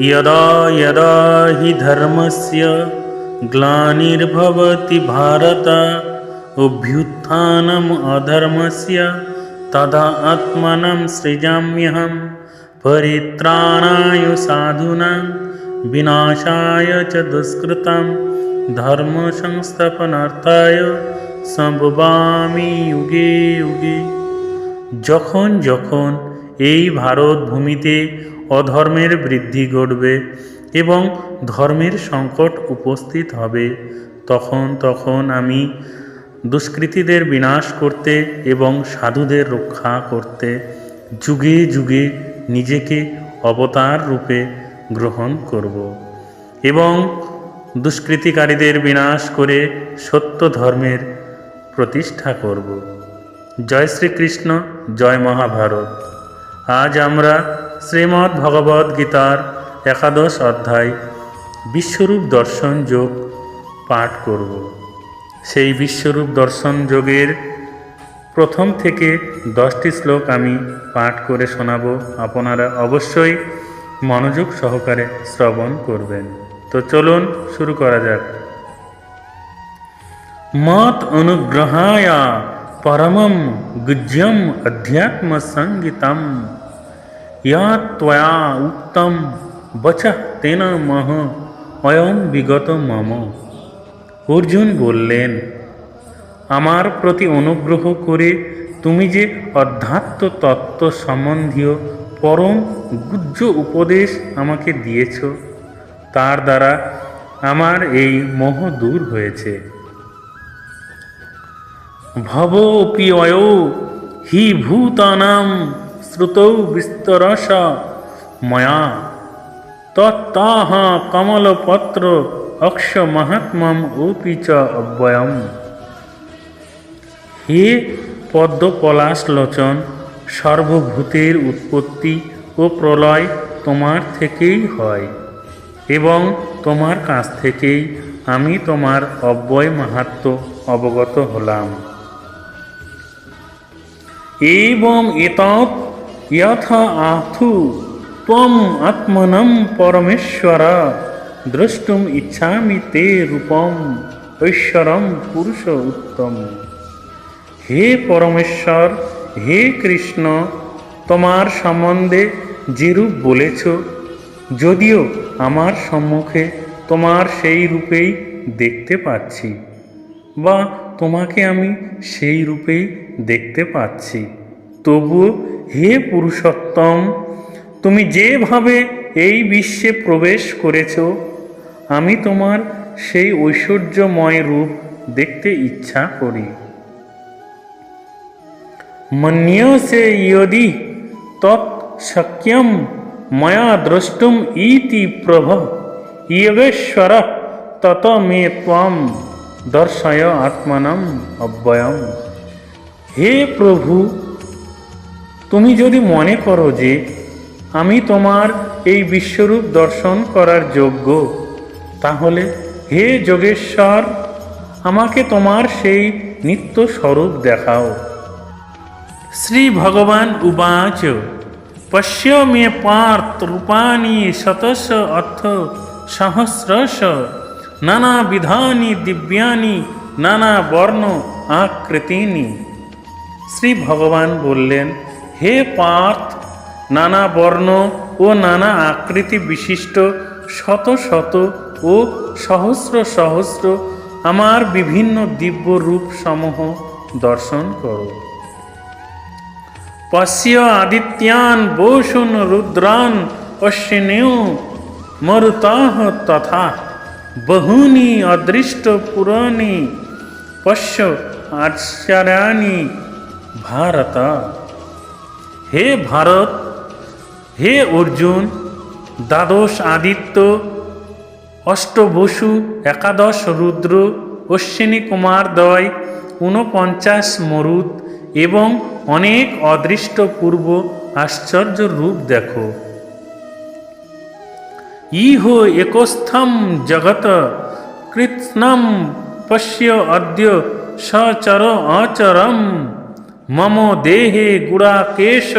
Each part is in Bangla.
यदा यदा हि धर्मस्य ग्लानिर्भवति भारत अभ्युत्थानम् अधर्मस्य तदा आत्मनं सृजाम्यहं परित्राणाय साधूनां विनाशाय च दुष्कृतं ধর্মসংস্থাপনার্থায় সম্ভবামি যুগে যুগে যখন যখন এই ভারত ভূমিতে অধর্মের বৃদ্ধি ঘটবে এবং ধর্মের সংকট উপস্থিত হবে। তখন তখন আমি দুষ্কৃতীদের বিনাশ করতে এবং সাধুদের রক্ষা করতে যুগে যুগে নিজেকে অবতার রূপে গ্রহণ করব এবং দুষ্কৃতিকারীদের বিনাশ করে সত্য ধর্মের প্রতিষ্ঠা করব। জয় শ্রীকৃষ্ণ, জয় মহাভারত। আজ আমরা শ্রীমদ্ ভগবদ গীতার একাদশ অধ্যায়, বিশ্বরূপ দর্শন যোগ পাঠ করব। সেই বিশ্বরূপ দর্শন যোগের প্রথম থেকে দশটি শ্লোক আমি পাঠ করে শোনাব। আপনারা অবশ্যই মনোযোগ সহকারে শ্রবণ করবেন। তো চলুন শুরু করা যাক। মত অনুগ্রহায়, পরমম গুজ্জম অধ্যাত্ম সঙ্গীতম ইয়া ত্বয়া উক্তম বচ তেন মহ অয়ম বিগত মম অর্জুন বললেন আমার প্রতি অনুগ্রহ করে তুমি যে অধ্যাত্ম তত্ত্ব সম্বন্ধীয় পরম গুজ্জ উপদেশ আমাকে দিয়েছ, তার দ্বারা আমার এই মোহ দূর হয়েছে। অয় হি ভূতানাম শ্রুতৌ বিস্তরস ময়া। তত্তাহ কমলপত্র অক্ষ মাহাত্ম্যম ওপি চ অব্যয়ম হে পদ্ম পলাশ লোচন সর্বভূতের উৎপত্তি ও প্রলয় তোমার থেকেই হয় এবং তোমার কাছ থেকেই আমি তোমার অব্যয় মাহাত্ম অবগত হলাম। এবং এতৎ যথ আথু ত্বম আত্মনম পরমেশ্বর দ্রষ্টুম ইচ্ছামি তে রূপম ঐশ্বরম পুরুষ উত্তম হে পরমেশ্বর হে কৃষ্ণ, তোমার সম্বন্ধে যেরূপ বলেছ, যদিও আমার সম্মুখে তোমার সেই রূপেই দেখতে পাচ্ছি, বা তোমাকে আমি সেই রূপেই দেখতে পাচ্ছি, তবুও হে পুরুষোত্তম, তুমি যেভাবে এই বিশ্বে প্রবেশ করেছ, আমি তোমার সেই ঐশ্বর্যময় রূপ দেখতে ইচ্ছা করি। মন্যসে ইয়দি তৎ শক্যম ময়া দ্রষ্টুম ইতি প্রভ, ইয়োগেশ্বর তত মে ত্বম দর্শয় আত্মানম অব্যয়ম। হে প্রভু তুমি যদি মনে করো যে আমি তোমার এই বিশ্বরূপ দর্শন করার যোগ্য, তাহলে হে যোগেশ্বর, আমাকে তোমার সেই নিত্য স্বরূপ দেখাও। শ্রী ভগবান উবাচ পশ্য মে পার্থ রূপানি শতশ অর্থ সহস্রশ, নানা বিধানি দিব্যানি, নানা বর্ণ আকৃতিনি। শ্রী ভগবান বললেন হে পার্থ, নানা বর্ণ ও নানা আকৃতি বিশিষ্ট, শত শত ও সহস্র সহস্র আমার বিভিন্ন দিব্য রূপ সমূহ দর্শন করো। পশ্য আদিত্যান বসুন রুদ্রান অশ্বিনেয় মরুতাহ তথা বহূনি অদৃষ্ট পুরাণি পশ্য আশ্চর্যানি ভারত। হে ভারত, হে অর্জুন, দ্বাদশ আদিত্য, অষ্টবসু, একাদশ রুদ্র, অশ্বিনী কুমারদ্বয় ঊনপঞ্চাশ মরুদ এবং অনেক অদৃষ্ট পূর্ব আশ্চর্য রূপ দেখো। ইহ একস্থম জগত কৃৎস্নম পশ্য অদ্য সচর অচরম। মম দেহে গুড়াকেশ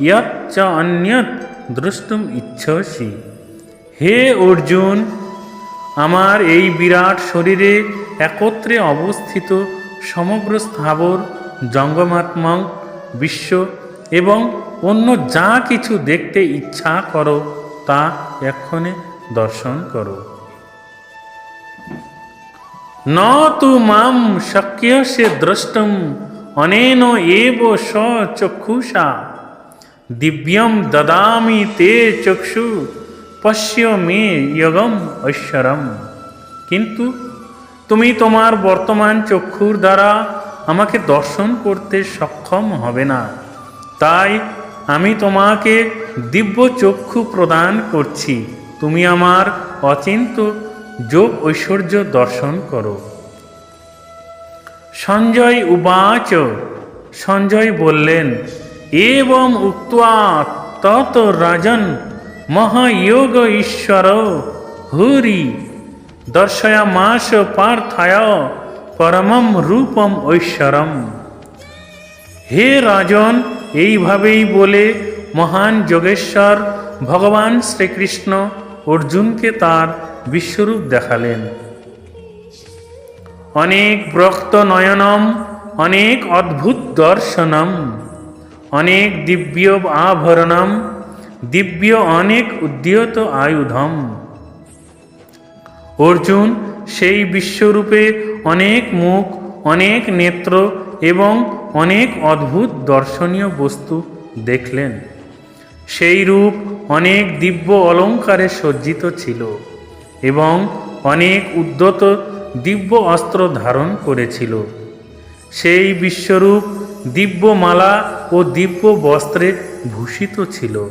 ইয়চ্চ অন্যত দ্রষ্টুম ইচ্ছসি হে অর্জুন আমার এই বিরাট শরীরে একত্রে অবস্থিত সমগ্র স্থাবর জঙ্গমাত্মক বিশ্ব এবং অন্য যা কিছু দেখতে ইচ্ছা করো, তা এক্ষণে দর্শন করো। ন তু মাম শক্যসে দ্রষ্টুম অনেন এব সচক্ষুষা দিব্যম দদামি তে চক্ষু, পশ্য মে ইয়গম ঐশ্বরম। কিন্তু তুমি তোমার বর্তমান চক্ষুর দ্বারা আমাকে দর্শন করতে সক্ষম হবে না। তাই আমি তোমাকে দিব্য চক্ষু প্রদান করছি। তুমি আমার অচিন্ত যোগ ঐশ্বর্য দর্শন করো। সঞ্জয় উবাচ, সঞ্জয় বললেন এবং উক্তা তত রাজন মহায়োগ ঈশ্বর, হুরি দর্শয়া মাস পার্থায় পরমম রূপম ঐশ্বরম। হে রাজন, এইভাবেই বলে মহান যোগেশ্বর ভগবান শ্রীকৃষ্ণ অর্জুনকে তার বিশ্বরূপ দেখালেন। অনেক ব্রক্ত নয়নম, অনেক অদ্ভুত দর্শনম, অনেক দিব্য আভরণম, দিব্য অনেক উদ্যত আয়ুধম। অর্জুন সেই বিশ্বরূপে অনেক মুখ, অনেক নেত্র এবং অনেক অদ্ভুত দর্শনীয় বস্তু দেখলেন। সেই রূপ অনেক দিব্য অলঙ্কারে সজ্জিত ছিল এবং অনেক উদ্যত দিব্য অস্ত্র ধারণ করেছিল। সেই বিশ্বরূপ দিব্য মালা ও দিব্য বস্ত্রে ভূষিত ছিল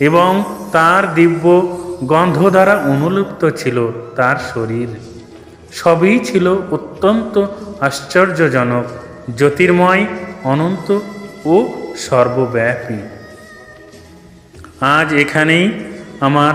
এবং তার দিব্য গন্ধ দ্বারা অনুলুপ্ত ছিল তার শরীর। সবই ছিল অত্যন্ত আশ্চর্যজনক, জ্যোতির্ময়, অনন্ত ও সর্বব্যাপী। আজ এখানেই আমার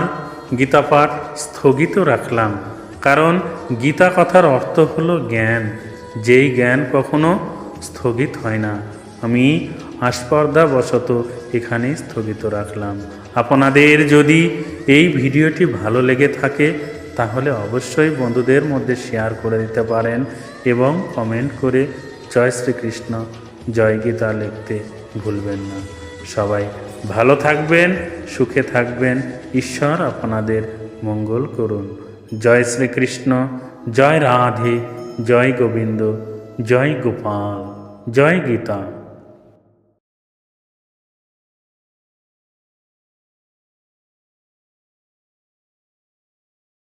গীতাপাঠ স্থগিত রাখলাম। কারণ গীতা কথার অর্থ হলো জ্ঞান। যেই জ্ঞান কখনো স্থগিত হয় না। আমি আস্পর্ধাবশত এখানেই স্থগিত রাখলাম। আপনাদের যদি এই ভিডিওটি ভালো লেগে থাকে, তাহলে অবশ্যই বন্ধুদের মধ্যে শেয়ার করে দিতে পারেন এবং কমেন্ট করে জয় শ্রীকৃষ্ণ, জয় গীতা লিখতে ভুলবেন না। সবাই ভালো থাকবেন, সুখে থাকবেন। ঈশ্বর আপনাদের মঙ্গল করুন। জয় শ্রীকৃষ্ণ জয় রাধে জয় গোবিন্দ জয় গোপাল জয় গীতা।